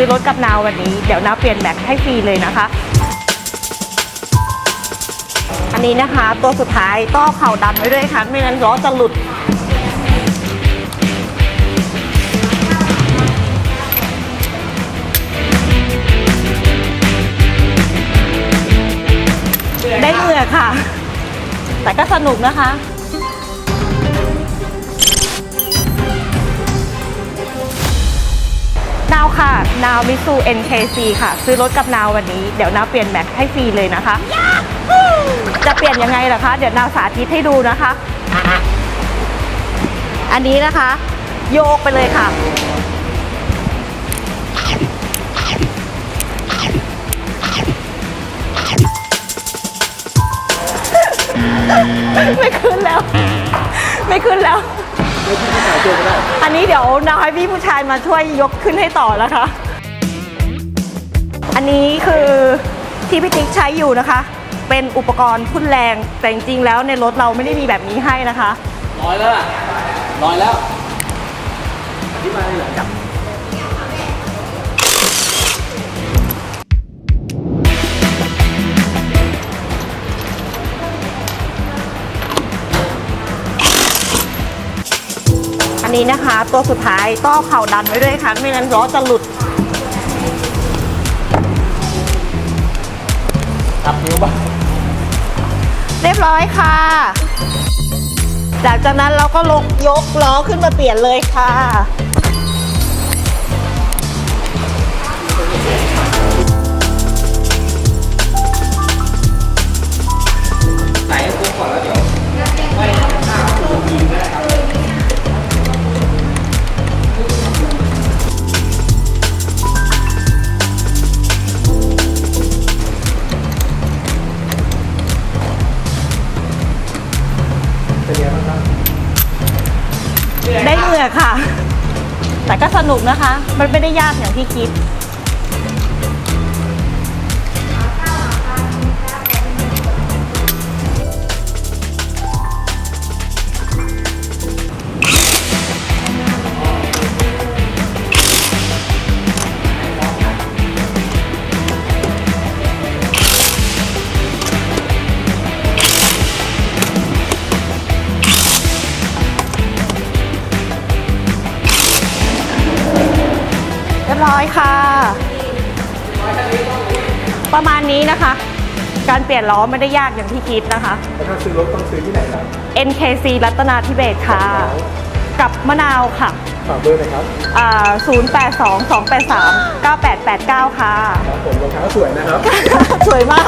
ซื้อรถกับนาววันนี้เดี๋ยวนาวเปลี่ยนแม็กให้ฟรีเลยนะคะ อันนี้นะคะตัวสุดท้ายต้อเข่าดันไว้ด้วยค่ะ ไม่งั้นล้อจะหลุดได้เหงื่อค่ะ แต่ก็สนุกนะคะ นาวค่ะ นาวมิสู NKC ค่ะ ซื้อรถกับนาววันนี้ เดี๋ยวนาวเปลี่ยนแม็กให้ฟรีเลยนะคะ จะเปลี่ยนยังไงล่ะคะ เดี๋ยวนาวสาธิตให้ดูนะคะ อันนี้นะคะ โยกไปเลยค่ะ ไม่ขึ้นแล้ว ไม่ขึ้นแล้ว อันนี้เดี๋ยวนาวให้พี่ผู้ชายมาช่วยยกขึ้นให้ต่อแล้วค่ะ อันนี้คือที่พี่ติ๊กใช้อยู่นะคะ เป็นอุปกรณ์ทุ่นแรงแต่จริงๆแล้วในรถเราไม่ได้มีแบบนี้ให้นะคะลอยแล้วล่ะลอยแล้วอธิบายหน่อยจับ อันนี้นะคะ ตัวสุดท้ายต้อเข่าดันไว้ด้วยค่ะไม่งั้นล้อจะหลุดจับนิ้วบ้างเรียบร้อยค่ะ จากจากนั้นเราก็ลกยกล้อขึ้นมาเปลี่ยนเลยค่ะ เหนื่อยค่ะ แต่ก็สนุกนะคะ มันไม่ได้ยากอย่างที่คิด รียบร้อยค่ะ ประมาณนี้นะคะ การเปลี่ยนล้อไม่ได้ยากอย่างที่คิดนะคะ แล้วถ้าซื้อรถต้องซื้อที่ไหนครับ NKC รัตนาธิเบศรค่ะ กับมะนาวค่ะฝากเบอร์หน่อยครับอ่า082 283 9889 ค่ะ ครับผมรองเท้าสวยนะครับ สวยมาก